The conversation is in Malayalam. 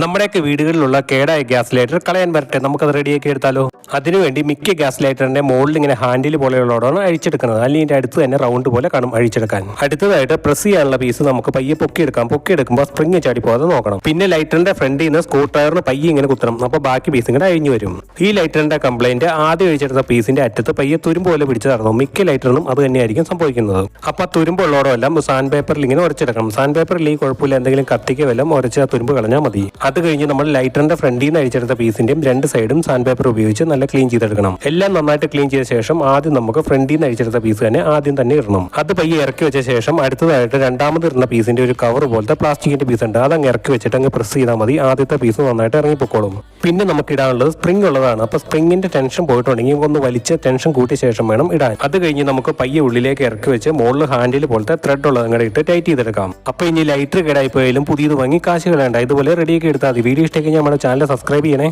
നമ്മുടെയൊക്കെ വീടുകളിലുള്ള കേടായ ഗ്യാസ് ലൈറ്റർ കളയാൻ വരട്ടെ. നമുക്ക് അത് റെഡിയാക്കി എടുത്താലോ? അതിനുവേണ്ടി മിക്ക ഗ്യാസ് ലൈറ്ററിന്റെ മുകളിൽ ഇങ്ങനെ ഹാൻഡിൽ പോലെയുള്ളതാണ് അഴിച്ചെടുക്കുന്നത്. അല്ലെങ്കിൽ അടുത്ത് തന്നെ റൗണ്ട് പോലെ കാണും അഴിച്ചെടുക്കാൻ. അടുത്തതായിട്ട് പ്രസ് ചെയ്യാനുള്ള പീസ് നമുക്ക് പയ്യെ പൊക്കിയെടുക്കാം. പൊക്കിയെടുക്കുമ്പോൾ സ്പ്രിങ് ചാടി പോകാതെ നോക്കണം. പിന്നെ ലൈറ്ററിന്റെ ഫ്രണ്ടിൽ നിന്ന് സ്ക്രൂ ടയറിന് പയ്യെ ഇങ്ങനെ കുത്തണം. അപ്പോൾ ബാക്കി പീസ് ഇങ്ങനെ അഴിഞ്ഞു വരും. ഈ ലൈറ്ററിന്റെ കംപ്ലൈന്റ് ആദ്യം അഴിച്ചെടുത്ത പീസിന്റെ അറ്റത്ത് പയ്യെ തുരുമ്പ് പോലെ പിടിച്ച് നടന്നു മിക്ക ലൈറ്ററിനും അത് തന്നെയായിരിക്കും സംഭവിക്കുന്നത്. അപ്പൊ ആ തുരുമ്പുള്ളതോ എല്ലാം സാൻഡ് പേപ്പറിൽ ഇങ്ങനെ ഉരച്ചെടുക്കണം സാൻഡ് പേപ്പറിൽ ഈ കുഴപ്പമില്ല. എന്തെങ്കിലും കത്തിക്കുക വല്ലതും ഉരച്ച് ആ തുരുമ്പ് കളഞ്ഞാൽ മതി. അത് കഴിഞ്ഞ് നമ്മൾ ലൈറ്ററിന്റെ ഫ്രണ്ടിൽ നിന്ന് അഴിച്ചെടുത്ത പീസിന്റെയും രണ്ട് സൈഡും സാൻഡ് പേപ്പർ ഉപയോഗിച്ച് നല്ല ക്ലീൻ ചെയ്തെടുക്കണം. എല്ലാം നന്നായിട്ട് ക്ലീൻ ചെയ്ത ശേഷം ആദ്യം നമുക്ക് ഫ്രണ്ടിൽ നിന്ന് അഴിച്ചെടുത്ത പീസ് തന്നെ ആദ്യം തന്നെ ഇടണം. അത് പയ്യെ ഇറക്കി വെച്ച ശേഷം അടുത്തതായിട്ട് രണ്ടാമത് ഇടുന്ന പീസിന്റെ ഒരു കവർ പോലത്തെ പ്ലാസ്റ്റിക്കിന്റെ പീസ് ഉണ്ട്. അത് അങ്ങ് ഇറക്കി വെച്ചിട്ട് അങ്ങ് പ്രസ് ചെയ്താൽ മതി. ആദ്യത്തെ പീസ് നന്നായിട്ട് ഇറങ്ങിപ്പോക്കോളും. പിന്നെ നമുക്ക് ഇടാനുള്ളത് സ്പ്രിംഗ് ഉള്ളതാണ്. അപ്പൊ സ്പ്രിങ്ങിന്റെ ടെൻഷൻ പോയിട്ടുണ്ടെങ്കിൽ ഒന്ന് വലിച്ച് ടെൻഷൻ കൂട്ടിയ ശേഷം വേണം ഇടാൻ. അത് കഴിഞ്ഞ് നമുക്ക് പയ്യെ ഉള്ളിലേക്ക് ഇറക്കി വെച്ച് മുകളിൽ ഹാൻഡിൽ പോലത്തെ ത്രെഡ് ഉള്ളത് അങ്ങോട്ട് ഇട്ട് ടൈറ്റ് ചെയ്തെടുക്കാം. അപ്പൊ ഇനി ലൈറ്റർ കേടായി പോയാലും പുതിയത് വാങ്ങി കാശ് ഇതുപോലെ റെഡിയാക്കി എടുത്താൽ മതി. വീഡിയോ ഇഷ്ടമായി കഴിഞ്ഞാൽ നമ്മുടെ ചാനൽ സബ്സ്ക്രൈബ് ചെയ്യണേ.